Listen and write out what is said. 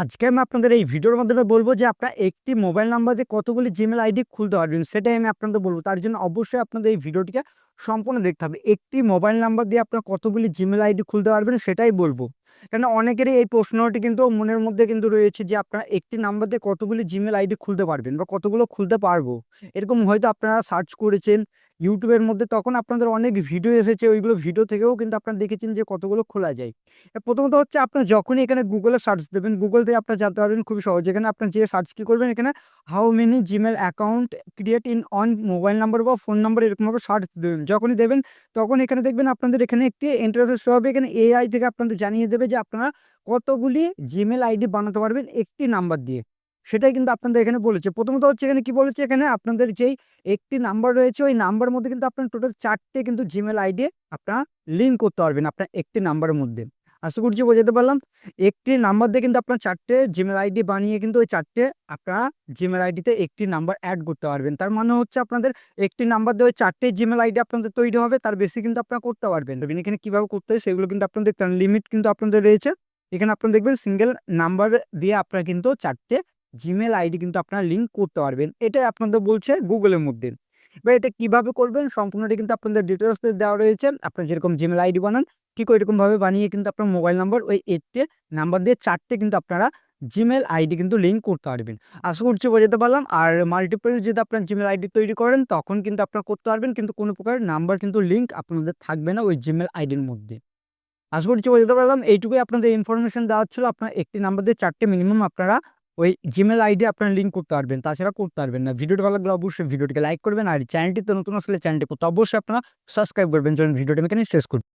আজকে আমি আপনাদের এই ভিডিওর মাধ্যমে বলব যে আপনার একটি মোবাইল নাম্বার দিয়ে কতগুলি জিমেল আইডি খুলতে পারবেন, সেটাই আমি আপনাদের বলব। তার জন্য অবশ্যই আপনাদের এই ভিডিওটিকে সম্পূর্ণ দেখতে হবে। একটি মোবাইল নাম্বার দিয়ে আপনার কতগুলি জিমেল আইডি খুলতে পারবেন, সেটাই বলব। কেন অনেকেরই এই প্রশ্নটি কিন্তু মনের মধ্যে কিন্তু রয়েছে যে আপনারা একটি নাম্বার দিয়ে কতগুলি জিমেল আইডি খুলতে পারবেন বা কতগুলো খুলতে পারব। এরকম হয়তো আপনারা সার্চ করেছেন ইউটিউবের মধ্যে তখন আপনাদের অনেক ভিডিও এসেছে, ওইগুলো ভিডিও থেকেও কিন্তু আপনারা দেখেছেন যে কতগুলো খোলা যায়। প্রথমত হচ্ছে আপনার যখনই এখানে গুগলে সার্চ দেবেন গুগল থেকে আপনারা জানতে পারবেন খুবই সহজ। এখানে আপনার যে সার্চ কী করবেন, এখানে how many Gmail account create in on mobile number বা ফোন নাম্বার এরকমভাবে সার্চ দেবেন। যখনই দেবেন, তখন এখানে দেখবেন আপনাদের এখানে একটি ইন্টারফেস হবে। এখানে এআই থেকে আপনাদের জানিয়ে যে আপনারা কতগুলি জিমেল আইডি বানাতে পারবেন একটি নাম্বার দিয়ে। সেটাই কিন্তু আপনাদের এখানে বলেছে। প্রথমত হচ্ছে এখানে কি বলেছে? এখানে আপনাদের যেই একটি নাম্বার রয়েছে, ওই নাম্বার মধ্যে কিন্তু আপনার টোটাল চারটে কিন্তু জিমেল আইডি আপনারা লিঙ্ক করতে পারবেন আপনার একটি নাম্বারের মধ্যে। আশা করছি বোঝাতে পারলাম। একটি নাম্বার দিয়ে কিন্তু আপনার চারটে জিমেল আইডি বানিয়ে কিন্তু ওই চারটে আপনারা জিমেল আইডিতে একটি নাম্বার অ্যাড করতে পারবেন। তার মানে হচ্ছে আপনাদের একটি নাম্বার দিয়ে ওই চারটে জিমেল আইডি আপনাদের তৈরি হবে, তার বেশি কিন্তু আপনারা করতে পারবেন এখানে কীভাবে করতে হয় সেগুলো কিন্তু আপনাদের লিমিট কিন্তু আপনাদের রয়েছে। এখানে আপনারা দেখবেন সিঙ্গেল নাম্বার দিয়ে আপনারা কিন্তু চারটে জিমেল আইডি কিন্তু আপনারা লিঙ্ক করতে পারবেন। এটাই আপনাদের বলছে গুগলের মধ্যে। এবার এটা কীভাবে করবেন? সম্পূর্ণটা কিন্তু আপনাদের ডিটেলস দেওয়া রয়েছে। আপনার যেরকম জিমেল আইডি বানান, ঠিক ওইরকমভাবে বানিয়ে কিন্তু আপনার মোবাইল নাম্বার ওই এইটটে নাম্বার দিয়ে চারটে কিন্তু আপনারা জিমেল আইডি কিন্তু লিঙ্ক করতে পারবেন। আশা করছি বোঝাতে পারলাম। আর মাল্টিপল যদি আপনার জিমেল আইডি তৈরি করেন, তখন কিন্তু আপনারা করতে পারবেন, কিন্তু কোনো প্রকার নাম্বার কিন্তু লিঙ্ক আপনাদের থাকবে না ওই জিমেল আইডির মধ্যে। আশা করছি বোঝাতে পারলাম। এইটুকুই আপনাদের ইনফরমেশন দেওয়া ছিল। আপনার একটি নাম্বার দিয়ে চারটে মিনিমাম আপনারা ওই জিমেল আইডি আপনার লিঙ্ক করতে পারবেন, তাছাড়া করতে পারবেন না। ভিডিওটি ভালো লাগলে অবশ্যই ভিডিওটিকে লাইক করবেন, আর চ্যানেলটিতে নতুন আসলে চ্যানেলটি করতে অবশ্যই আপনারা সাবস্ক্রাইব করবেন। যখন ভিডিওটি আমি এখানে শেষ করছি